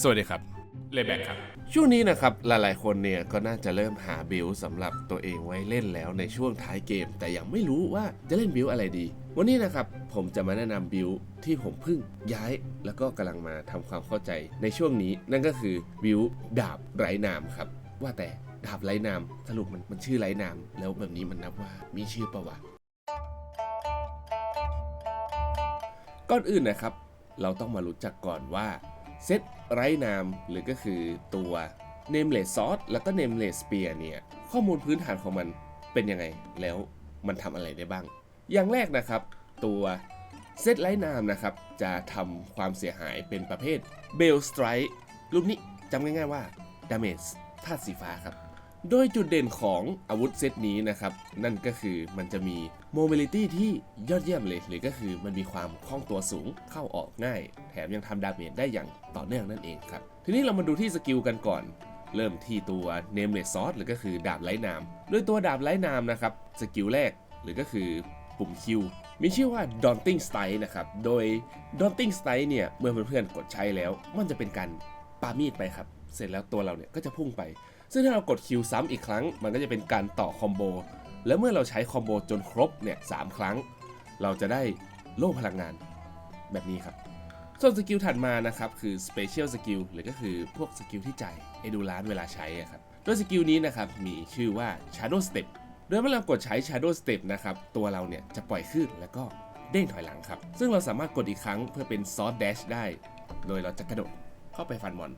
สวัสดีครับเลแบกครับ ช่วงนี้นะครับหลายๆคนเนี่ยก็น่าจะเริ่มหาบิลสำหรับตัวเองไว้เล่นแล้วในช่วงท้ายเกม แต่ยังไม่รู้ว่าจะเล่นบิลอะไรดี วันนี้นะครับผมจะมาแนะนำบิลที่ผมเพิ่งย้าย แล้วก็กำลังมาทำความเข้าใจในช่วงนี้นั่นก็คือบิลดาบไร้นามครับ ว่าแต่ดาบไร้นามสรุปมันมันชื่อไร้นาม แล้วแบบนี้มันนับว่ามีชื่อประวัติก่อนอื่นนะครับ เราต้องมารู้จักก่อนว่า เซตไร้นามหรือก็คือตัว Nameless Sword แล้วก็ Nameless Spear เนี่ย ข้อมูลพื้นฐานของมันเป็นยังไง แล้วมันทำอะไรได้บ้าง อย่างแรกนะครับ ตัวเซตไร้นามนะครับ จะทำความเสียหายเป็นประเภท Bell Strike รูปนี้จำง่ายๆว่า Damage ธาตุสีฟ้าครับ โดยจุดเด่นของอาวุธเซตนี้นะครับ นั่นก็คือมันจะมี mobility ที่ยอดเยี่ยมเลย หรือก็คือมันมีความคล่องตัวสูงเข้าออกง่าย แถมยังทำดาเมจได้อย่างต่อเนื่องนั่นเองครับ ทีนี้เรามาดูที่สกิลกันก่อน เริ่มที่ตัว nameless sword หรือก็คือดาบไร้นามโดยตัวดาบไร้นามนะครับสกิลแรกหรือก็คือปุ่ม Q มีชื่อว่า daunting strike นะครับ โดย daunting strike เนี่ย เมื่อเพื่อนๆกดใช้แล้ว มันจะเป็นการปามีดไปครับ เสร็จแล้วตัวเราเนี่ยก็จะพุ่งไป ซึ่งถ้าเรากดคิวซ้ำอีกครั้ง มันก็จะเป็นการต่อคอมโบ แล้วเมื่อเราใช้คอมโบจนครบเนี่ยสามครั้ง เราจะได้โล่พลังงานแบบนี้ครับ ส่วนสกิลถัดมานะครับคือ Special Skill หรือก็คือพวกสกิลที่ใจเอดูลานเวลาใช้ครับโดยสกิลนี้นะครับมีชื่อว่า Shadow Step โดยเมื่อเรากดใช้ Shadow Step นะครับตัวเราเนี่ยจะปล่อยขึ้นแล้วก็เด้งถอยหลังครับ ซึ่งเราสามารถกดอีกครั้งเพื่อเป็น Sword Dash ได้ โดยเราจะกระโดดเข้าไปฟันมอน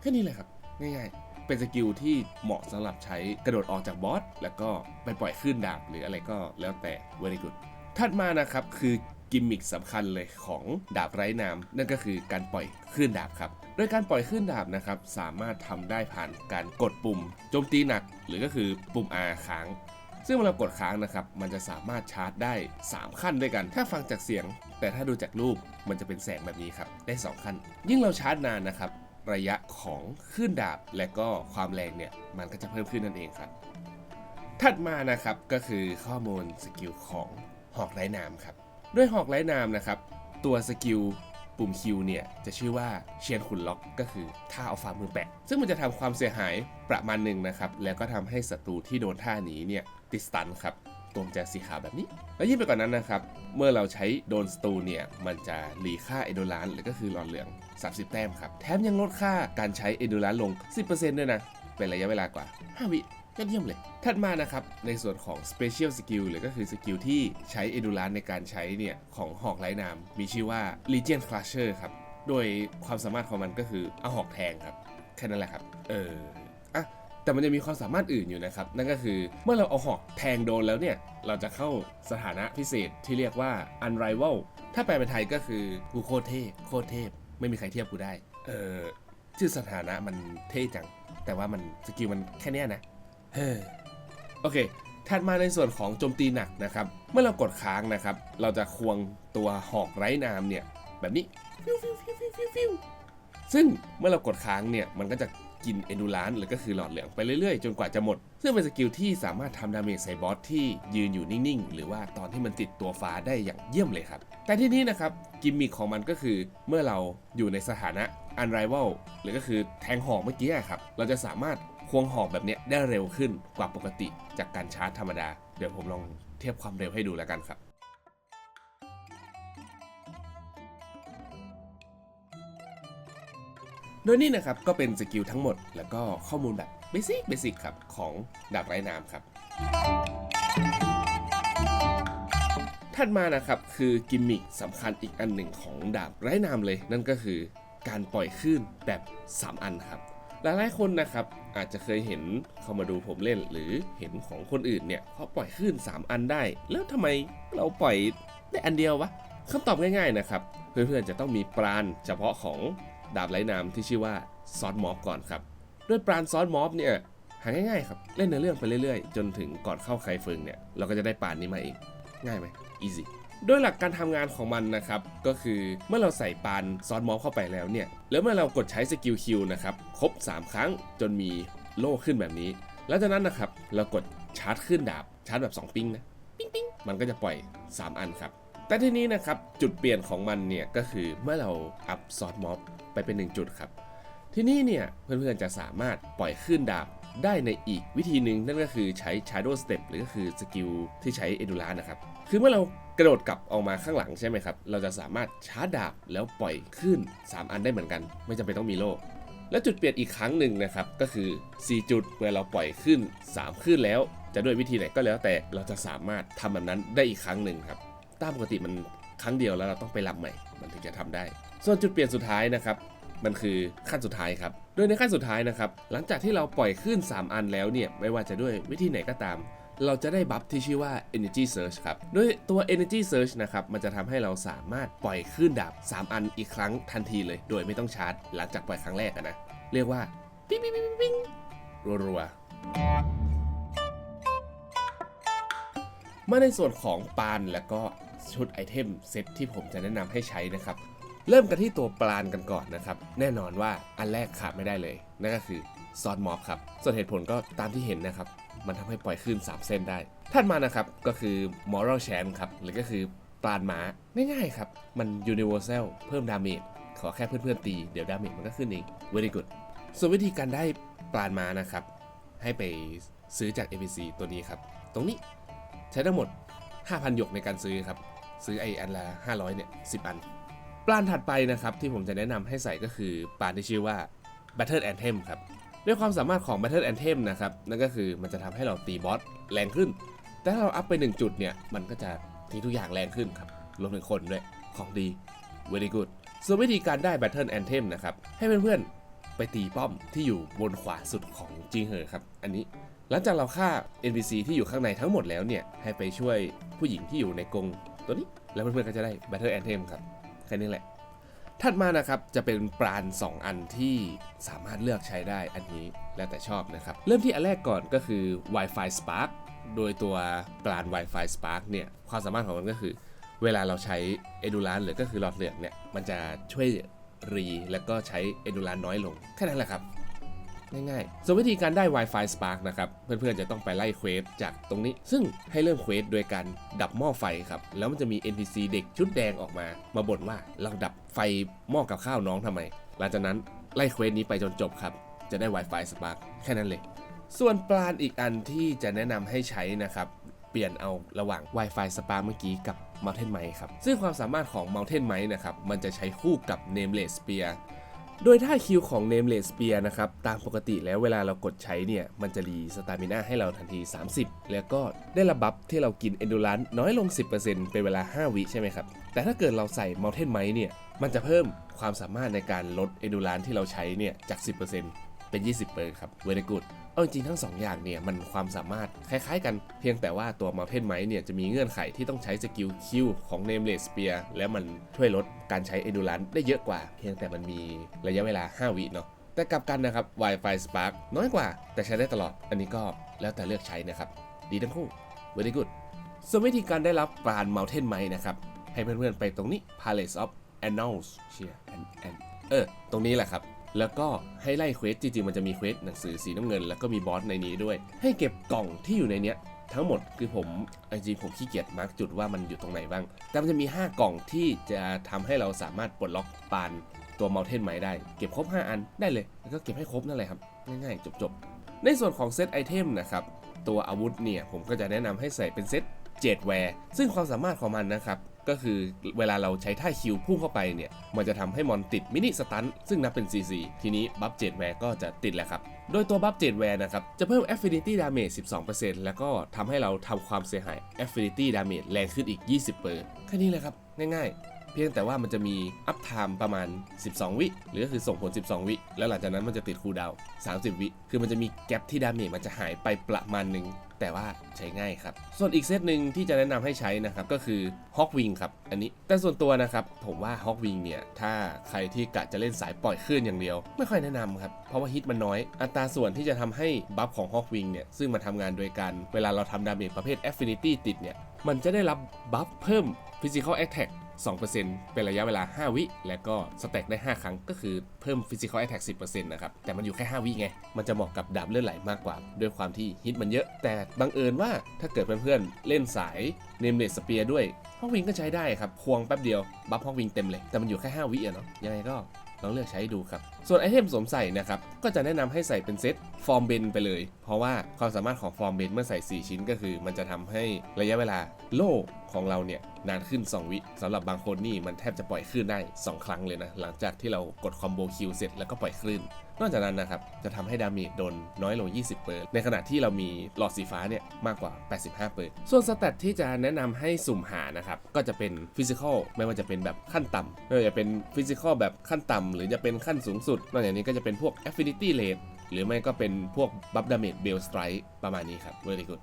แค่นี้เลยครับ ง่ายๆ เป็นสกิลที่เหมาะสำหรับใช้กระโดดออกจากบอสแล้วก็ไปปล่อยขึ้นดาบหรืออะไรก็แล้วแต่ very good ถัดมานะครับคือกิมมิคสำคัญเลยของดาบไร้นามนั่นก็คือการปล่อยคลื่นดาบครับ โดยการปล่อยคลื่นดาบนะครับสามารถทำได้ผ่านการกดปุ่มโจมตีหนัก หรือก็คือปุ่ม R ค้าง ซึ่งเวลากดค้างนะครับมันจะสามารถชาร์จได้ 3 ขั้นด้วยกัน ถ้าฟังจากเสียง แต่ถ้าดูจากรูปมันจะเป็นแสงแบบนี้ครับได้ 2 ขั้น ยิ่งเราชาร์จนานนะครับ ระยะของคลื่นดาบและก็ความแรงเนี่ยมันก็จะเพิ่มขึ้นนั่นเองครับ ถัดมานะครับก็คือข้อมูลสกิลของหอกไร้นามครับด้วยหอกไร้นามนะครับตัวสกิลปุ่มคิวเนี่ยจะชื่อว่าเชียนขุนล็อกก็คือท่าเอาฝ่ามือแปะ ซึ่งมันจะทำความเสียหายประมาณหนึ่งนะครับ แล้วก็ทำให้ศัตรูที่โดนท่านี้เนี่ยติดสตันครับ ตัวมันจสีขาวแบบนี้ แล้วยิ่งไปกว่านั้นนะครับ เมื่อเราใช้โดนสตูเนี่ย มันจะหลีค่าเอโดลานหรือก็คือหลอดเหลือง 30 แต้มครับ แถมยังลดค่าการใช้เอโดลานลง 10%ด้วยนะ เป็นระยะเวลากว่า 5 วิยอดเยี่ยมเลย ถัดมานะครับ ในส่วนของ Special Skill หรือก็คือสกิลที่ใช้เอดูลานในการใช้เนี่ย ของหอกไร้นาม มีชื่อว่า Legion Crusher ครับ โดยความสามารถของมันก็คือเอาหอกแทงครับ แค่นั้นแหละครับ เออ แต่มันจะมีความสามารถอื่นอยู่นะครับ นั่นก็คือเมื่อเราเอาหอกแทงโดนแล้วเนี่ย เราจะเข้าสถานะพิเศษที่เรียกว่า Unrival ถ้าแปลเป็นไทยก็คือกูโคตรเท่โคตรเทพ ไม่มีใครเทียบกูได้ เออชื่อสถานะมันเท่จัง แต่ว่ามันสกิลมันแค่เนี้ยนะเฮ้อโอเคถัดมาในส่วนของโจมตีหนักนะครับ เมื่อเรากดค้างนะครับ เราจะควงตัวหอกไร้นามเนี่ย แบบนี้ฟิวฟิวฟิวฟิวฟิวฟิวซึ่งเมื่อเรากดค้างเนี่ย มันก็จะ กินเอนดูลานหรือก็คือหลอดเหลืองไปเรื่อยๆ จนกว่าจะหมด ซึ่งเป็นสกิลที่สามารถทำดาเมจใส่บอสที่ยืนอยู่นิ่งๆ หรือว่าตอนที่มันติดตัวฟ้าได้อย่างเยี่ยมเลยครับ แต่ที่นี้นะครับกิมมิคของมันก็คือเมื่อเราอยู่ในสถานะ Unrival หรือก็คือแทงหอกเมื่อกี้ครับเราจะสามารถควงหอกแบบนี้ได้เร็วขึ้นกว่าปกติจากการชาร์จธรรมดา เดี๋ยวผมลองเทียบความเร็วให้ดูแล้วกันครับ โดยนี่นะครับก็เป็นสกิลทั้งหมด แล้วก็ข้อมูลแบบเบสิกเบสิกครับของดาบไร้นามครับ ถัดมานะครับคือกิมมิคสำคัญอีกอันหนึ่งของดาบไร้นามเลย นั่นก็คือการปล่อยคลื่นแบบ 3 อันครับ หลายๆคนนะครับอาจจะเคยเห็นเข้ามาดูผมเล่น หรือเห็นของคนอื่นเนี่ยเขาปล่อยคลื่น 3 อันได้ แล้วทำไมเราปล่อยได้อันเดียววะคำตอบง่ายๆนะครับเพื่อนๆจะต้องมีปราณเฉพาะของ ดาบไร้นามที่ชื่อว่าซอสมอฟก่อนครับด้วยปราณซอสมอฟเนี่ยหาง่ายๆครับเล่นเนื้อเรื่องไปเรื่อยๆ จนถึงก่อนเข้าไคเฟิงเนี่ยเราก็จะได้ปาณนี้มาเองง่ายไหม easy โดยหลักการทำงานของมันนะครับ ก็คือเมื่อเราใส่ปานซอสมอฟเข้าไปแล้วเนี่ย แล้วเมื่อเรากดใช้สกิลคิวนะครับ ครบ 3 ครั้งจนมีโล่ขึ้นแบบนี้ แล้วจากนั้นนะครับ เรากดชาร์จขึ้นดาบ ชาร์จแบบ 2 ปิ้งนะ ปิ้งปิ้งมันก็จะปล่อย 3 อันครับ แต่ทีนี้นะครับ จุดเปลี่ยนของมันเนี่ย ก็คือเมื่อเราอัพซอสมอฟ ไปเป็น 1 จุดครับ ที่นี้เนี่ยเพื่อนๆจะสามารถปล่อยขึ้นดาบได้ในอีกวิธีหนึ่งนั่นก็คือใช้ Shadow Step หรือก็คือสกิลที่ใช้ e d u l a n นะครับ คือเมื่อเรากระโดดกลับออกมาข้างหลังใช่ไหมครับ เราจะสามารถชาร์จดาบแล้วปล่อยขึ้น 3 อันได้เหมือนกัน ไม่จำเป็นต้องมีโล่และจุดเปลี่ยนอีกครั้งหนึ่งนะครับก็คือ 4 จุดเมื่อเราปล่อยขึ้น 3 ขึ้นแล้ว จะด้วยวิธีไหนก็แล้วแต่เราจะสามารถทำแบบนั้นได้อีกครั้งหนึ่งครับตามปกติมันครั้งเดียวแล้วเราต้องไปรับใหม่ มันถึงจะทำได้ ส่วนจุดเปลี่ยนสุดท้ายนะครับมันคือขั้นสุดท้ายครับ โดยในขั้นสุดท้ายนะครับ หลังจากที่เราปล่อยขึ้น 3 อันแล้วเนี่ย ไม่ว่าจะด้วยวิธีไหนก็ตาม เราจะได้บัฟที่ชื่อว่า Energy Search ครับ โดยตัว Energy Search นะครับ มันจะทำให้เราสามารถปล่อยขึ้นดาบ 3 อันอีกครั้งทันทีเลย โดยไม่ต้องชาร์จ หลังจากปล่อยครั้งแรกนะ เรียกว่า ปิ๊งปิ๊งปิ๊งปิ๊งรัวๆมาในส่วนของปานแล้วก็ชุดไอเทมเซตที่ผมจะแนะนำให้ใช้นะครับ เริ่มกันที่ตัวปราณกันก่อนนะครับ แน่นอนว่าอันแรกขาดไม่ได้เลย นั่นก็คือซอนมอบครับ ส่วนเหตุผลก็ตามที่เห็นนะครับ มันทำให้ปล่อยขึ้น 3 เส้นได้ถัดมานะครับก็คือ moral champ ครับหรือก็คือปราณม้าง่ายๆครับ มัน universal เพิ่มดาเมจขอแค่เพื่อนๆตี เดี๋ยวดาเมจมันก็ขึ้นเอง very good ส่วนวิธีการได้ปราณม้านะครับ ให้ไปซื้อจาก NPC ตัวนี้ครับ ตรงนี้ใช้ทั้งหมด 5,000 หยกในการซื้อครับ ซื้อไออันละ 500 เนี่ย 10 อัน ปลานถัดไปนะครับที่ผมจะแนะนำให้ใส่ก็คือปลานที่ชื่อว่า Battle Anthem ครับด้วยความสามารถของ Battle Anthem นะครับนั่นก็คือมันจะทำให้เราตีบอสแรงขึ้น แต่ถ้าเราอัพไป 1 จุดเนี่ย มันก็จะทีทุกอย่างแรงขึ้นครับรวมถึงคนด้วยของดี very good ส่วนวิธีการได้ Battle Anthem นะครับ ให้เพื่อนๆ ไปตีป้อมที่อยู่บนขวาสุดของจิงเหอครับ อันนี้หลังจากเราฆ่า NPC ที่อยู่ข้างในทั้งหมดแล้วเนี่ย ให้ไปช่วยผู้หญิงที่อยู่ในกรงตัวนี้ แล้วเพื่อนๆก็จะได้ Battle Anthem ครับ แค่นี้แหละ ถัดมานะครับจะเป็นปราณ 2 อันที่สามารถเลือกใช้ได้อันนี้แล้วแต่ชอบนะครับ เริ่มที่อันแรกก่อนก็คือ Wi-Fi Spark โดยตัวปราณ Wi-Fi Spark เนี่ยความสามารถของมันก็คือ เวลาเราใช้ e d u l a n หรือก็คือหลอดเหลืองเนี่ยมันจะช่วยรี แล้วก็ใช้ e d u l a n น้อยลงแค่นั้นแหละครับ ง่ายๆ ส่วนวิธีการได้ Wi-Fi Spark นะครับ เพื่อนๆ จะต้องไปไล่เควสจากตรงนี้ ซึ่งให้เริ่มเควสโดยการดับหม้อไฟครับ แล้วมันจะมี NPC เด็กชุดแดงออกมา มาบ่นว่าเราดับไฟหม้อกับข้าวน้องทำไม หลังจากนั้นไล่เควสนี้ไปจนจบครับ จะได้ Wi-Fi Spark แค่นั้นเลย ส่วนปลานอีกอันที่จะแนะนำให้ใช้นะครับเปลี่ยนเอาระหว่าง Wi-Fi Spark เมื่อกี้กับ Mountain Mic ครับซึ่งความสามารถของ Mountain Mic นะครับมันจะใช้คู่กับ Nameless Spear โดยถ้าคิวของ Nameless Spear นะครับ ตามปกติแล้วเวลาเรากดใช้เนี่ย มันจะรีสตามิน่าให้เราทันที 30 แล้วก็ได้รับบัฟที่เรากิน Endurance น้อยลง 10%เป็นเวลา 5 วิใช่ไหมครับ แต่ถ้าเกิดเราใส่ Mountain Mic เนี่ย มันจะเพิ่มความสามารถในการลด Endurance ที่เราใช้เนี่ยจาก 10% เป็น 20เปอร์ครับ very good เอาจริงทั้ง 2 อย่างเนี่ยมันความสามารถคล้ายๆกันเพียงแต่ว่าตัว Mountain Mic เนี่ยจะมีเงื่อนไขที่ต้องใช้สกิล Q ของ Nameless Spear แล้วมันช่วยลดการใช้ Endurance ได้เยอะกว่า เพียงแต่มันมีระยะเวลา 5 วิเนาะแต่กลับกันนะครับ Wi-Fi Spark น้อยกว่าแต่ใช้ได้ตลอด อันนี้ก็แล้วแต่เลือกใช้นะครับ ดีทั้งคู่ very good ส่วนวิธีการได้รับปาณ Mountain Mic นะครับ ให้เพื่อนๆไปตรงนี้ Palace of Annals เชียร์แอนเออตรงนี้แหละครับ แล้วก็ให้ไล่เควสจริงๆมันจะมีเควสหนังสือสีน้ำเงิน แล้วก็มีบอสในนี้ด้วย ให้เก็บกล่องที่อยู่ในเนี้ยทั้งหมดคือผมจริงผมขี้เกียจมาร์กจุดว่ามันอยู่ตรงไหนบ้าง แต่มันจะมี 5 กล่องที่จะทำให้เราสามารถปลดล็อกปานตัว Mountain ไม้ได้ เก็บครบ 5 อันได้เลย แล้วก็เก็บให้ครบนั่นแหละครับ ง่ายๆ จบๆ ในส่วนของเซตไอเทมนะครับ ตัวอาวุธเนี่ย ผมก็จะแนะนำให้ใส่เป็นเซตเจดแวร์ซึ่งความสามารถของมันนะครับ ก็คือเวลาเราใช้ท่าคิวพุ่งเข้าไปเนี่ย มันจะทำให้มอนติดมินิสตันซึ่งนับเป็น CC ทีนี้บัฟเจ็ดแวร์ก็จะติดแหละครับ โดยตัวบัฟเจ็ดแวร์นะครับ จะเพิ่ม Affinity Damage 12%แล้วก็ทำให้เราทำความเสียหาย Affinity Damage แรงขึ้นอีก 20%เปอร์แค่นี้เลยครับ ง่ายๆ พียงแต่ว่ามันจะมีอัพไทม์ประมาณ 12 วิ หรือก็คือส่งผล 12 วิ แล้วหลังจากนั้นมันจะติดคูลดาวน์30 วิ คือมันจะมีแกลบที่ดาเมจมันจะหายไปประมาณหนึ่งแต่ว่าใช้ง่ายครับ ส่วนอีกเซตหนึ่งที่จะแนะนำให้ใช้นะครับ ก็คือ Hawk Wing ครับ อันนี้ แต่ส่วนตัวนะครับ ผมว่า Hawk Wing เนี่ย ถ้าใครที่กะจะเล่นสายปล่อยคลื่นอย่างเดียว ไม่ค่อยแนะนำครับ เพราะว่าฮิตมันน้อย อัตราส่วนที่จะทำให้บัฟของ Hawk Wing เนี่ย ซึ่งมันทำงานโดยการเวลาเราทำดาเมจประเภท Affinity ติดเนี่ย มันจะได้รับบัฟเพิ่ม Physical Attack 2%เป็นระยะเวลา 5 วิ และก็สแต็กได้ 5 ครั้งก็คือเพิ่ม Physical Attack 10%นะครับ แต่มันอยู่แค่ 5 วิไง มันจะเหมาะกับดาบเลือดไหลมากกว่า ด้วยความที่ฮิตมันเยอะ แต่บังเอิญว่าถ้าเกิดเพื่อนๆ เล่นสายเนมเลสสเปียด้วยฮอกวิงก็ใช้ได้ครับ ควงแป๊บเดียว บัฟฮอกวิงเต็มเลย แต่มันอยู่แค่ 5 วิอะเนาะยังไงก็ลองเลือกใช้ดูครับ ส่วนไอเทมสวมใส่นะครับ ก็จะแนะนำให้ใส่เป็นเซตฟอร์มเบนไปเลย เพราะว่าความสามารถของฟอร์มเบนเมื่อใส่ 4 ชิ้นก็คือ มันจะทำให้ระยะเวลาโล่ของเราเนี่ยนานขึ้น 2 วิสำหรับบางคนนี่มันแทบจะปล่อยคลื่นได้ 2 ครั้งเลยนะ หลังจากที่เรากดคอมโบคิวเสร็จแล้วก็ปล่อยคลื่นนอกจากนั้นนะครับ จะทำให้ดาเมจโดนน้อยลง 20 เปอร์ในขณะที่เรามีหลอดสีฟ้าเนี่ยมากกว่า 85 เปอร์ส่วนสแตทที่จะแนะนำให้สุ่มหานะครับ ก็จะเป็นฟิสิกอลไม่ว่าจะเป็นแบบขั้นต่ำไม่ว่าจะเป็นฟิสิกอลแบบขั้นต่ำหรือจะเป็นขั้นสูงสุดนอกจากนี้ก็จะเป็นพวก Affinity Rate หรือไม่ก็เป็นพวกบัฟดาเมจเบลสไตร์ประมาณนี้ครับ very good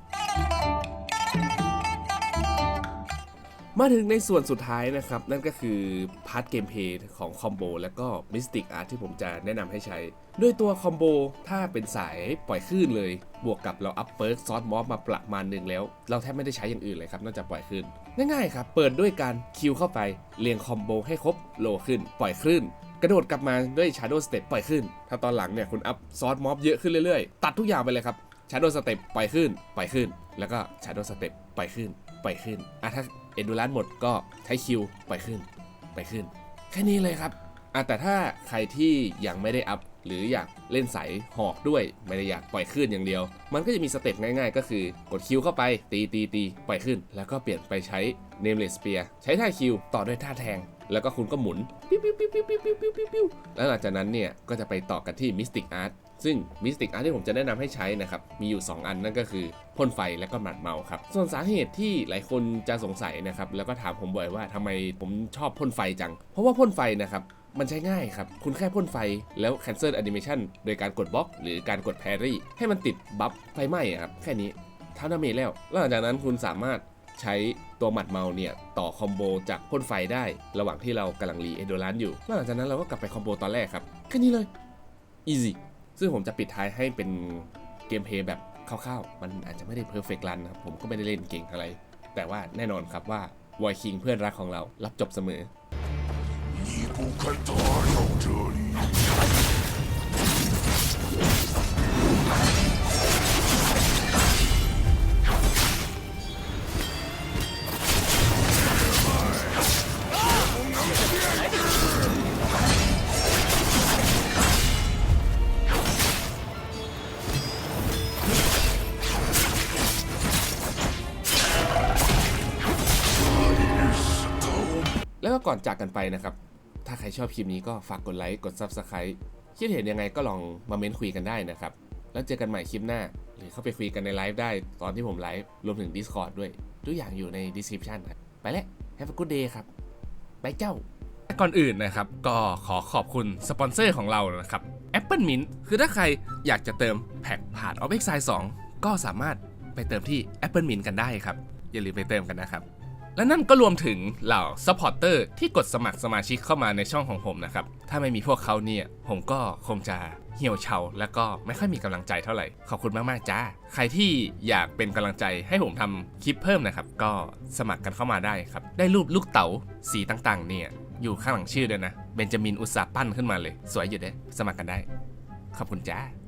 มาถึงในส่วนสุดท้ายนะครับ นั่นก็คือพาร์ทเกมเพย์ของคอมโบแล้วก็มิสติกอาร์ที่ผมจะแนะนำให้ใช้ ด้วยตัวคอมโบถ้าเป็นสายปล่อยคลื่นเลย บวกกับเราอัพเปิร์กซอสมอฟมาประมาณหนึ่งแล้ว เราแทบไม่ได้ใช้อย่างอื่นเลยครับ นอกจากปล่อยคลื่นง่ายๆครับ เปิดด้วยการคิวเข้าไปเรียงคอมโบให้ครบโลขึ้น ปล่อยคลื่น กระโดดกลับมาด้วย Shadow Step ปล่อยขึ้น ถ้าตอนหลังเนี่ยคุณอัพซอสม็อบเยอะขึ้นเรื่อยๆ ตัดทุกอย่างไปเลยครับ Shadow Step ปล่อยขึ้นปล่อยขึ้น แล้วก็ Shadow Step ปล่อยขึ้นปล่อยขึ้นอะถ้าเอนดูรันหมดก็ใช้คิวปล่อยขึ้นปล่อยขึ้น แค่นี้เลยครับ อะแต่ถ้าใครที่ยังไม่ได้อัพหรืออยากเล่นสายหอกด้วยไม่ได้อยากปล่อยขึ้นอย่างเดียว มันก็จะมีสเต็ปง่ายๆ ก็คือกดคิวเข้าไปตีตีตีปล่อยขึ้นแล้วก็เปลี่ยนไปใช้ Nameless Spear ใช้ท่าคิวต่อด้วยท่าแทง แล้วก็คุณก็หมุนปิ้วปิ้วปิ้วปิ้วปิ้วปิ้วปิ้วปิ้วปิ้วแล้วหลังจากนั้นเนี่ยก็จะไปต่อกันที่ Mystic Art ซึ่ง Mystic Art ที่ผมจะแนะนำให้ใช้นะครับ มีอยู่ 2 อันนั่นก็คือพ่นไฟและก็หมัดเมาครับ ส่วนสาเหตุที่หลายคนจะสงสัยนะครับ แล้วก็ถามผมบ่อยว่าทำไมผมชอบพ่นไฟจัง เพราะว่าพ่นไฟนะครับ มันใช้ง่ายครับ คุณแค่พ่นไฟแล้ว cancel animation โดยการกดบล็อก หรือการกดแพรี่ให้มันติดบัฟไฟไหม้ครับ แค่นี้เท่าดาเมจแล้ว แล้วหลังจากนั้นคุณสามารถใช้ตัวหมัดเมาเนี่ยต่อคอมโบจากพ่นไฟได้ ระหว่างที่เรากำลังรีเอโดรันอยู่แล้วหลังจากนั้นเราก็กลับไปคอมโบตอนแรกครับ แค่นี้เลย easy ซึ่งผมจะปิดท้ายให้เป็นเกมเพย์แบบคร่าวๆ มันอาจจะไม่ได้เพอร์เฟกต์รันครับ ผมก็ไม่ได้เล่นเก่งอะไร แต่ว่าแน่นอนครับว่าวอยคิงเพื่อนรักของเรารับจบเสมอ แล้วก็ก่อนจากกันไปนะครับ ถ้าใครชอบคลิปนี้ก็ฝากกดไลค์ กด Subscribe คิดเห็นยังไงก็ลองมาเม้นคุยกันได้นะครับ แล้วเจอกันใหม่คลิปหน้า หรือเข้าไปคุยกันในไลฟ์ได้ตอนที่ผมไลฟ์รวมถึง Discord ด้วยทุกอย่างอยู่ใน description ครับไปแล้ว Have a good day ครับบายเจ้า ก่อนอื่นนะครับ ก็ขอขอบคุณสปอนเซอร์ของเรานะครับ Apple Mint คือถ้าใครอยากจะเติมแพ็คผ่าน OPEX 2ก็สามารถไปเติมที่ Apple Mint กันได้ครับ อย่าลืมไปเติมกันนะครับ และนั่นก็รวมถึงเหล่าซัพพอร์เตอร์ที่กดสมัครสมาชิกเข้ามาในช่องของผมนะครับ ถ้าไม่มีพวกเขาเนี่ย ผมก็คงจะเหี่ยวเฉาแล้วก็ไม่ค่อยมีกำลังใจเท่าไหร่ ขอบคุณมาก ๆ จ้า ใครที่อยากเป็นกำลังใจให้ผมทำคลิปเพิ่มนะครับ ก็สมัครกันเข้ามาได้ครับ ได้รูปลูกเต๋าสีต่างๆ เนี่ย อยู่ข้างหลังชื่อด้วยนะ เบนจามินอุตสาปั้นขึ้นมาเลย สวยอยู่เด้สมัครกันได้ ขอบคุณจ้า